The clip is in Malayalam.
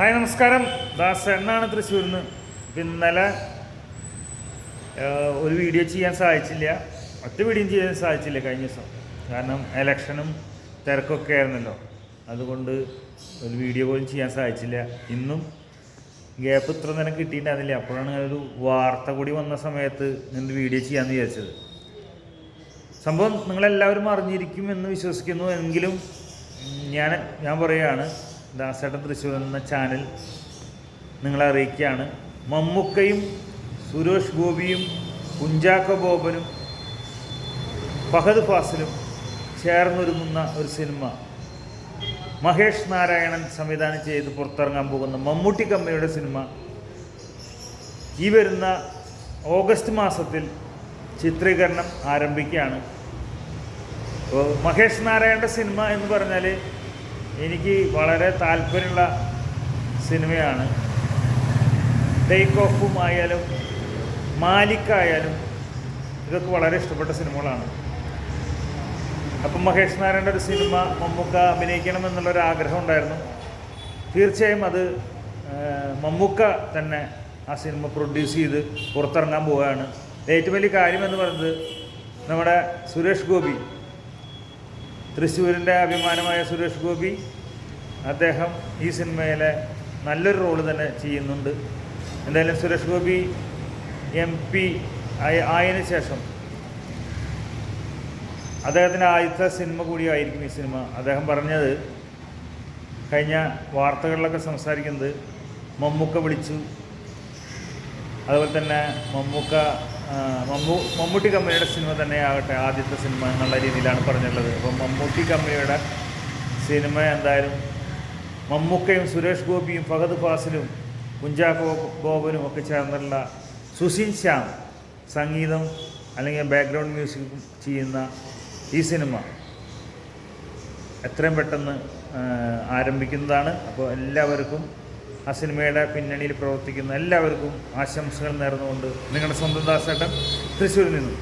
ഹായ് നമസ്കാരം. ദാസ് എന്നാണ് തൃശ്ശൂരിൽ നിന്ന് ഇപ്പം ഇന്നലെ ഒരു വീഡിയോ ചെയ്യാൻ സാധിച്ചില്ല. ഒറ്റ വീഡിയോ ചെയ്യാൻ സാധിച്ചില്ല കഴിഞ്ഞ ദിവസം. കാരണം എലക്ഷനും തിരക്കൊക്കെ ആയിരുന്നല്ലോ. അതുകൊണ്ട് ഒരു വീഡിയോ പോലും ചെയ്യാൻ സാധിച്ചില്ല. ഇന്നും ഗ്യാപ്പ് ഇത്ര നേരം കിട്ടിയിട്ടുണ്ടായിരുന്നില്ല. അപ്പോഴാണ് ഒരു വാർത്ത കൂടി വന്ന സമയത്ത് നിന്ന് വീഡിയോ ചെയ്യാമെന്ന് വിചാരിച്ചത്. സംഭവം നിങ്ങളെല്ലാവരും അറിഞ്ഞിരിക്കും എന്ന് വിശ്വസിക്കുന്നു. എങ്കിലും ഞാൻ ഞാൻ പറയുകയാണ് ദാസേട്ടൻ തൃശ്ശൂർ എന്ന ചാനൽ നിങ്ങളെ അറിയിക്കുകയാണ്. മമ്മുക്കയും സുരേഷ് ഗോപിയും കുഞ്ചാക്ക ബോബനും ഫഹദ് ഫാസിലും ചേർന്നൊരുങ്ങുന്ന ഒരു സിനിമ മഹേഷ് നാരായണൻ സംവിധാനം ചെയ്ത് പുറത്തിറങ്ങാൻ പോകുന്ന മമ്മൂട്ടി കമ്പനിയുടെ സിനിമ ഈ വരുന്ന ഓഗസ്റ്റ് മാസത്തിൽ ചിത്രീകരണം ആരംഭിക്കുകയാണ്. മഹേഷ് നാരായണന്റെ സിനിമ എന്ന് പറഞ്ഞാൽ എനിക്ക് വളരെ താല്പര്യമുള്ള സിനിമയാണ്. ടേക്ക് ഓഫും ആയാലും മാലിക്കായാലും ഇതൊക്കെ വളരെ ഇഷ്ടപ്പെട്ട സിനിമകളാണ്. അപ്പം മഹേഷ് നാരായണന്റെ ഒരു സിനിമ മമ്മൂക്ക അഭിനയിക്കണം എന്നുള്ളൊരു ആഗ്രഹം ഉണ്ടായിരുന്നു. തീർച്ചയായും അത് മമ്മൂക്ക തന്നെ ആ സിനിമ പ്രൊഡ്യൂസ് ചെയ്ത് പുറത്തിറങ്ങാൻ പോവുകയാണ്. ഏറ്റവും വലിയ കാര്യം എന്ന് പറയുന്നത് നമ്മുടെ സുരേഷ് ഗോപി തൃശ്ശൂരിന്റെ അഭിമാനമായ സുരേഷ് ഗോപി അദ്ദേഹം ഈ സിനിമയിലെ നല്ലൊരു റോൾ തന്നെ ചെയ്യുന്നുണ്ട്. എന്തായാലും സുരേഷ് ഗോപി എം പി ആയതിന് ശേഷം അദ്ദേഹത്തിന്റെ ആദ്യത്തെ സിനിമ കൂടിയായിരിക്കും ഈ സിനിമ. അദ്ദേഹം പറഞ്ഞത് കഴിഞ്ഞ വാർത്തകളിലൊക്കെ സംസാരിക്കുന്നത് മമ്മൂക്ക വിളിച്ചു. അതുപോലെ തന്നെ മമ്മൂക്ക മമ്മൂ മമ്മൂട്ടി കമ്പനിയുടെ സിനിമ തന്നെ ആകട്ടെ ആദ്യത്തെ സിനിമ എന്നുള്ള രീതിയിലാണ് പറഞ്ഞുള്ളത് അപ്പം മമ്മൂട്ടി കമ്പനിയുടെ സിനിമ എന്തായാലും മമ്മൂക്കയും സുരേഷ് ഗോപിയും ഫഹദ് ഫാസിലും കുഞ്ചാക്കോ ബോബനും ഒക്കെ ചേർന്നുള്ള സുശീൻ ശ്യാം സംഗീതം അല്ലെങ്കിൽ ബാക്ക്ഗ്രൗണ്ട് മ്യൂസിക് ചെയ്യുന്ന ഈ സിനിമ എത്രയും പെട്ടെന്ന് ആരംഭിക്കുന്നതാണ്. അപ്പോൾ എല്ലാവർക്കും ആ സിനിമയുടെ പിന്നണിയിൽ പ്രവർത്തിക്കുന്ന എല്ലാവർക്കും ആശംസകൾ നേർന്നുകൊണ്ട് നിങ്ങളുടെ സ്വന്തം ദാസേട്ടൻ തൃശ്ശൂരിൽ നിന്നും